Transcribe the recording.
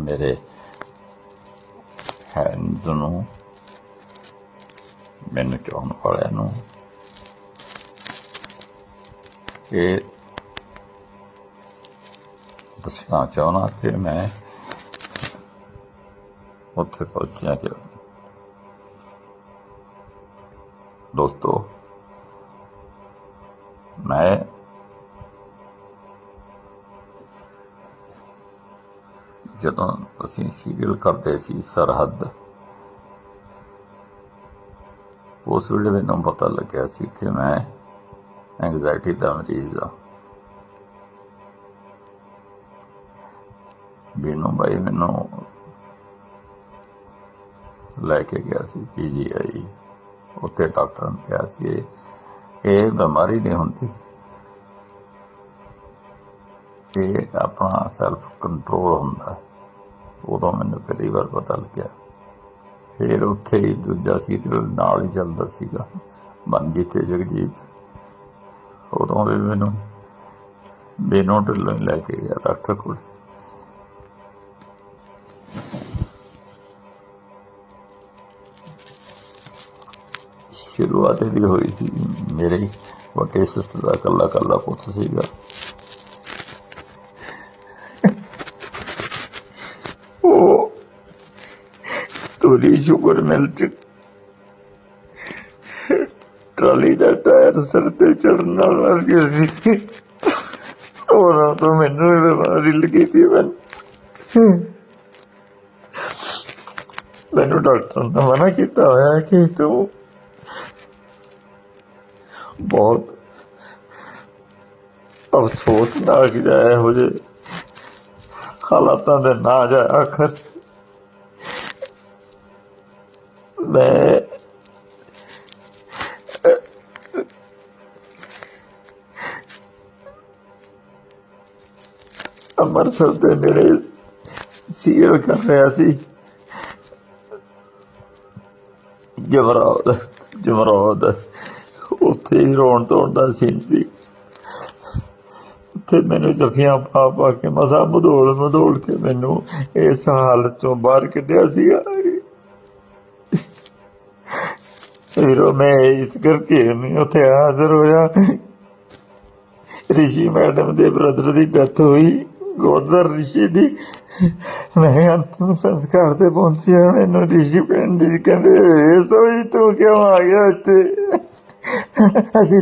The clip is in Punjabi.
ਮੇਰੇ ਹੈਂਡਸ ਨੂੰ, ਮੈਨੂੰ ਚਾਹਣ ਵਾਲਿਆਂ ਨੂੰ। ਇਹ ਦੱਸਣਾ ਚਾਹੁੰਦਾ ਕਿ ਮੈਂ ਉੱਥੇ ਪਹੁੰਚਿਆ ਕਿ ਦੋਸਤੋ, ਮੈਂ ਜਦੋਂ ਅਸੀਂ ਸੀਰੀਅਲ ਕਰਦੇ ਸੀ ਸਰਹੱਦ, ਉਸ ਵੇਲੇ ਮੈਨੂੰ ਪਤਾ ਲੱਗਿਆ ਸੀ ਕਿ ਮੈਂ ਐਂਗਜ਼ਾਇਟੀ ਦਾ ਮਰੀਜ਼ ਆ ਬੀਨੂ ਭਾਈ ਮੈਨੂੰ ਲੈ ਕੇ ਗਿਆ ਸੀ ਪੀਜੀਆਈ ਉੱਥੇ ਡਾਕਟਰ ਨੇ ਕਿਹਾ ਸੀ, ਇਹ- ਇਹ ਬਿਮਾਰੀ ਨਹੀਂ ਹੁੰਦੀ ਇਹ ਆਪਣਾ ਸੈਲਫ ਕੰਟਰੋਲ ਹੁੰਦਾ ਹੈ। ਉਦੋਂ ਮੈਨੂੰ ਪਹਿਲੀ ਵਾਰ ਪਤਾ ਲੱਗਿਆ। ਫਿਰ ਉੱਥੇ ਹੀ ਦੂਜਾ ਸੀਰੀਅਲ ਨਾਲ ਹੀ ਚੱਲਦਾ ਸੀਗਾ। ਮਨਜੀਤ ਤੇ ਜਗਜੀਤ। ਉਦੋਂ ਵੀ ਮੈਨੂੰ ਬੇਨੋ ਲੈ ਕੇ ਗਿਆ ਡਾਕਟਰ ਕੋਲ। ਸ਼ੁਰੂਆਤ ਇਹਦੀ ਹੋਈ ਸੀ, ਮੇਰੇ ਵੱਡੇ ਸਿਸਟਰ ਦਾ ਕੱਲਾ ਕੱਲਾ ਪੁੱਤ ਸੀਗਾ। ਤੋਰੀ ਸ਼ੂਗਰ ਮਿਲ ਚ। ਟਰਾਲੀ ਦਾ ਟਾਇਰ ਸਿਰ ਤੇ ਚੜਨ ਨਾਲ ਮਰ ਗਿਆ ਸੀ। ਉਹਨਾਂ ਤੋਂ ਮੈਨੂੰ ਵੀ ਬਿਮਾਰੀ ਲੱਗੀ ਸੀ ਮੈਂ। ਮੈਨੂੰ ਡਾਕਟਰ ਨੇ ਮਨਾ ਕੀਤਾ ਹੋਇਆ ਕਿ ਤੂੰ ਬਹੁਤ ਅਫਸੋਸ ਨਾਲ ਕਿ ਜਾਇਆ ਹੋ ਜੇ। ਹਾਲਾਤਾਂ ਦੇ ਨਾ ਜਾ ਆਖਰ ਮੈਂ, ਅੰਮ੍ਰਿਤਸਰ ਦੇ ਨੇੜੇ ਸੀਰੀਅਲ ਕਰ ਰਿਹਾ ਸੀ। ਜਮਰੌਦ ਜਮਰੌਦ ਉੱਥੇ ਹੀ ਰੋਣ ਧੋਣ ਦਾ ਸੀਨ ਸੀ। ਉੱਥੇ ਮੈਨੂੰ ਜਫੀਆਂ ਪਾ ਪਾ ਕੇ ਮਸਾ ਮਧੋਲ ਮਧੋਲ ਕੇ ਮੈਨੂੰ ਇਸ ਹਾਲਤ ਤੋਂ ਬਾਹਰ ਕੱਢਿਆ ਸੀਗਾ। ਵੀਰੋ ਮੈਂ ਇਸ ਕਰਕੇ ਨਹੀਂ ਉੱਥੇ ਹਾਜ਼ਰ ਹੋਇਆ। ਰਿਸ਼ੀ ਮੈਡਮ ਦੇ ਬ੍ਰਦਰ ਦੀ ਡੈਥ ਹੋਈ। ਗੋਦਰ ਰਿਸ਼ੀ ਦੀ ਮੈਂ ਅੰਤਮ ਸੰਸਕਾਰ ਤੇ ਪਹੁੰਚਿਆ। ਮੈਨੂੰ ਰਿਸ਼ੀ ਪਿੰਡ ਜੀ ਕਹਿੰਦੇ, ਇਹ ਸੋਈ ਤੂੰ ਕਿਉਂ ਆ ਗਿਆ ਇੱਥੇ? ਅਸੀਂ